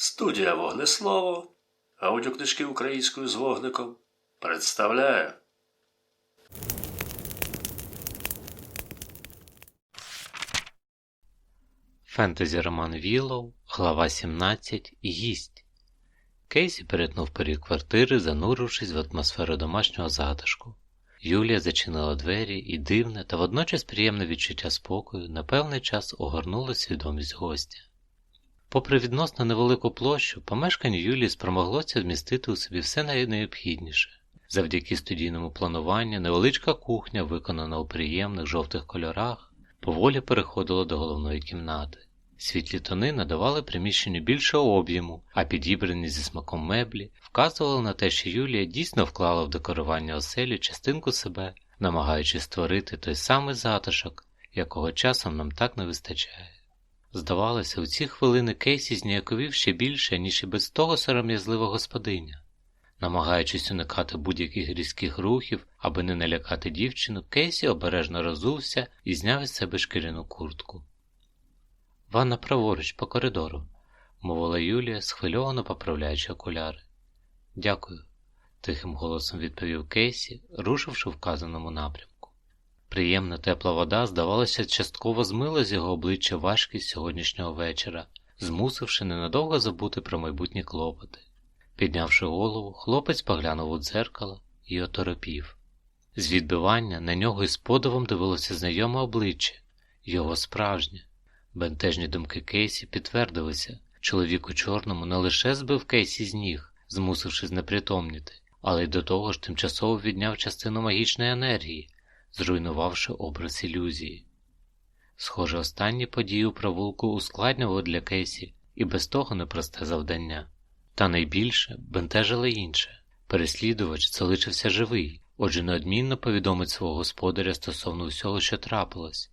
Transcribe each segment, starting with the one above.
Студія Вогнеслово, аудіокнижки українською з вогником представляє. Фентезі роман Віллоу, глава 17 Гість. Кейсі перетнув поріг квартири, занурившись в атмосферу домашнього затишку. Юлія зачинила двері і дивне та водночас приємне відчуття спокою на певний час огорнуло свідомість гостя. Попри відносно невелику площу, помешкання Юлії спромоглося вмістити у собі все найнеобхідніше. Завдяки студійному плануванню невеличка кухня, виконана у приємних жовтих кольорах, поволі переходила до головної кімнати. Світлі тони надавали приміщенню більшого об'єму, а підібрані зі смаком меблі вказували на те, що Юлія дійсно вклала в декорування оселі частинку себе, намагаючись створити той самий затишок, якого часом нам так не вистачає. Здавалося, у ці хвилини Кейсі зніяковів ще більше, ніж і без того сором'язлива господиня. Намагаючись уникати будь-яких різких рухів, аби не налякати дівчину, Кейсі обережно розувся і зняв із себе шкіряну куртку. Ванна праворуч по коридору, мовила Юлія, схвильовано поправляючи окуляри. Дякую, тихим голосом відповів Кейсі, рушивши вказаному напрямку. Приємна тепла вода, здавалося, частково змила з його обличчя важкість сьогоднішнього вечора, змусивши ненадовго забути про майбутні клопоти. Піднявши голову, хлопець поглянув у дзеркало і оторопів. З відбивання на нього із подивом дивилося знайоме обличчя, його справжнє. Бентежні думки Кейсі підтвердилися, чоловік у чорному не лише збив Кейсі з ніг, змусивши знепритомніти, але й до того ж тимчасово відняв частину магічної енергії, зруйнувавши образ ілюзії. Схоже, останні події у провулку ускладнювали для Кейсі і без того непросте завдання. Та найбільше бентежило інше переслідувач залишився живий, отже, неодмінно повідомить свого господаря стосовно всього, що трапилось.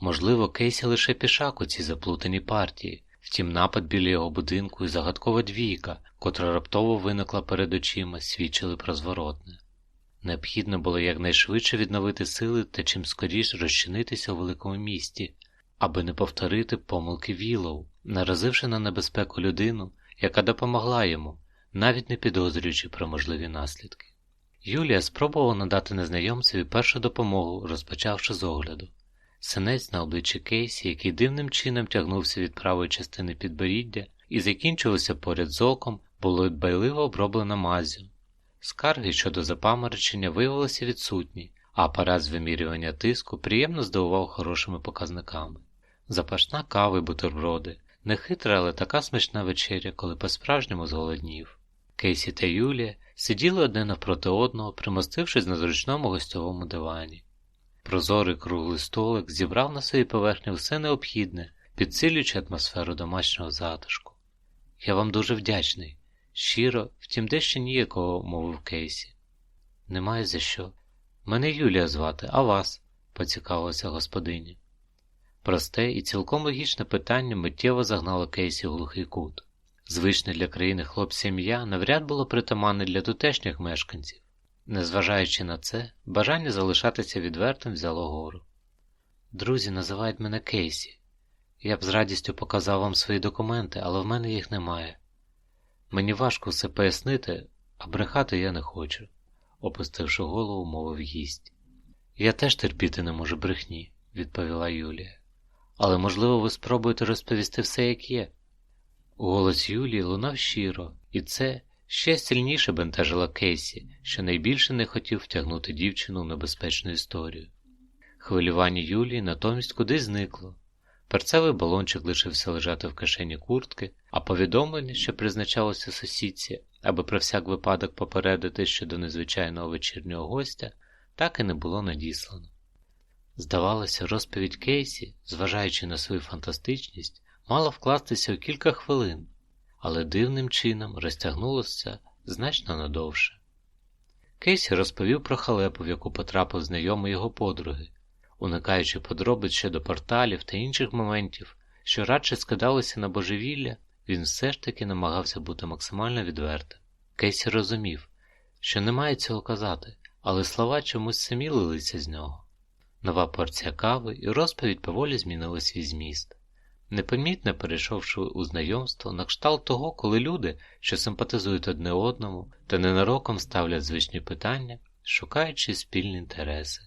Можливо, Кейсі лише пішак у цій заплутаній партії, втім напад біля його будинку і загадкова двійка, котра раптово виникла перед очима, свідчили про зворотне. Необхідно було якнайшвидше відновити сили та чим скоріш розчинитися у великому місті, аби не повторити помилки Вілоу, наразивши на небезпеку людину, яка допомогла йому, навіть не підозрюючи про можливі наслідки. Юлія спробувала надати незнайомцеві першу допомогу, розпочавши з огляду. Синець на обличчі Кейсі, який дивним чином тягнувся від правої частини підборіддя і закінчувався поряд з оком, було дбайливо оброблено мазю. Скарги щодо запаморочення виявилися відсутні, а апарат з вимірювання тиску приємно здивував хорошими показниками. Запашна кава і бутерброди, нехитра, але така смачна вечеря, коли по-справжньому зголоднів. Кейсі та Юлія сиділи одне навпроти одного, примостившись на зручному гостьовому дивані. Прозорий круглий столик зібрав на своїй поверхні все необхідне, підсилюючи атмосферу домашнього затишку. Я вам дуже вдячний, щиро, втім дещо ніякого, мовив Кейсі. Немає за що. Мене Юлія звати, а вас, поцікавилася господиня. Просте і цілком логічне питання миттєво загнало Кейсі в глухий кут. Звичне для країни хлопця ім'я навряд було притаманне для тутешніх мешканців. Незважаючи на це, бажання залишатися відвертим взяло гору. Друзі називають мене Кейсі. Я б з радістю показав вам свої документи, але в мене їх немає. Мені важко все пояснити, а брехати я не хочу, опустивши голову, мовив гість. Я теж терпіти не можу брехні, відповіла Юлія. Але, можливо, ви спробуєте розповісти все, як є. Голос Юлії лунав щиро, і це ще сильніше бентежила Кейсі, що найбільше не хотів втягнути дівчину в небезпечну історію. Хвилювання Юлії натомість кудись зникло. Перцевий балончик лишився лежати в кишені куртки, а повідомлення, що призначалося сусідці, аби про всяк випадок попередити щодо незвичайного вечірнього гостя, так і не було надіслано. Здавалося, розповідь Кейсі, зважаючи на свою фантастичність, мала вкластися у кілька хвилин, але дивним чином розтягнулося значно надовше. Кейсі розповів про халепу, в яку потрапив знайомий його подруги, уникаючи подробиць щодо порталів та інших моментів, що радше скидалися на божевілля, він все ж таки намагався бути максимально відвертим. Кейсі розумів, що не має цього казати, але слова чомусь самі лилися з нього. Нова порція кави і розповідь поволі змінили свій зміст. Непомітно перейшовши у знайомство на кшталт того, коли люди, що симпатизують одне одному та ненароком ставлять звичні питання, шукаючи спільні інтереси.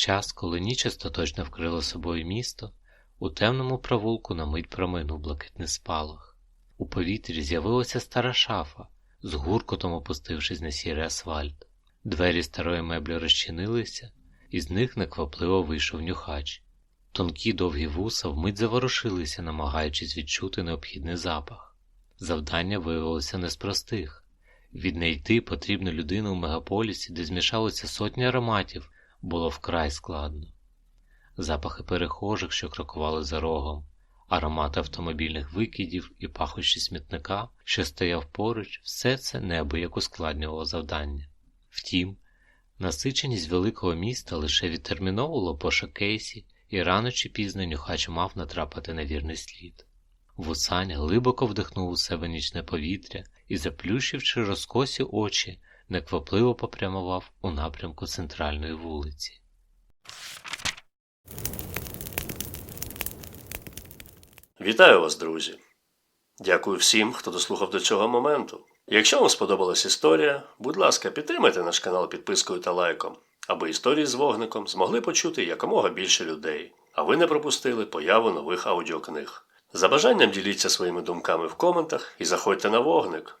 Час, коли ніч остаточно вкрила собою місто, у темному провулку на мить проминув блакитний спалах. У повітрі з'явилася стара шафа, з гуркотом опустившись на сірий асфальт. Двері старої меблі розчинилися, і з них неквапливо вийшов нюхач. Тонкі довгі вуса вмить заворушилися, намагаючись відчути необхідний запах. Завдання виявилося не з простих. Віднайти потрібну людину в мегаполісі, де змішалося сотні ароматів, було вкрай складно. Запахи перехожих, що крокували за рогом, аромати автомобільних викидів і пахощі смітника, що стояв поруч, все це неабияк ускладнювало завдання. Втім, насиченість великого міста лише відтерміновувало пошук Кейсі, і рано чи пізно нюхач мав натрапити на вірний слід. Вусань глибоко вдихнув у себе нічне повітря і, заплющивши розкосі очі, неквапливо попрямував у напрямку центральної вулиці. Вітаю вас, друзі! Дякую всім, хто дослухав до цього моменту. Якщо вам сподобалась історія, будь ласка, підтримайте наш канал підпискою та лайком, аби історії з вогником змогли почути якомога більше людей, а ви не пропустили появу нових аудіокниг. За бажанням діліться своїми думками в коментах і заходьте на вогник.